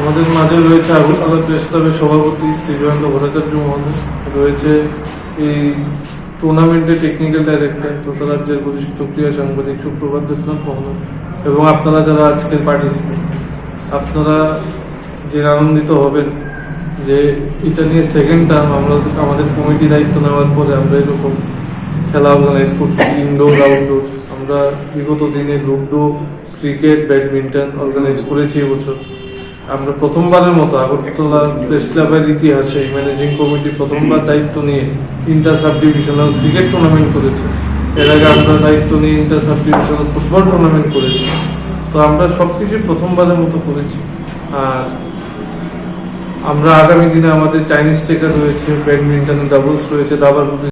আমাদের মাঝে রয়েছে আগরতলা প্রেস ক্লাবের সভাপতি শ্রী জয়ন্ত ভট্টাচার্য মহোদয়। রয়েছে এই টুর্নামেন্টের টেকনিক্যাল ডাইরেক্টর তথা রাজ্যের প্রতিষ্ঠিত ক্রীড়া সাংবাদিক সুপ্রভাত দেবনাথ মহোদয় এবং আপনারা যারা আজকের পার্টিসিপেন্ট আপনারা যে আনন্দিত হবেন যে এটা নিয়ে সেকেন্ড টার্ম আমরা আমাদের কমিটি দায়িত্ব নেওয়ার পরে আমরা এরকম খেলা অর্গানাইজ করছি ইনডোর আউটডোর আমরা বিগত দিনে লুডো ক্রিকেট ব্যাডমিন্টন অর্গানাইজ করেছি এবছর। আমরা প্রথমবারের মতো আগরতলা প্রেস ক্লাবের ইতিহাসে ম্যানেজিং কমিটি প্রথমবার দায়িত্ব নিয়ে inter sub divisional cricket tournament করেছে। এর আগে আমরা দায়িত্ব নিয়ে inter sub divisional football tournament করেছি। তো আমরা সবকিছু প্রথমবারের মতো করেছি। আর আমরা আগামী দিনে আমাদের চাইনিজ টেকার রয়েছে, ব্যাডমিন্টন ডাবলস রয়েছে দাবার প্রতিযোগিতা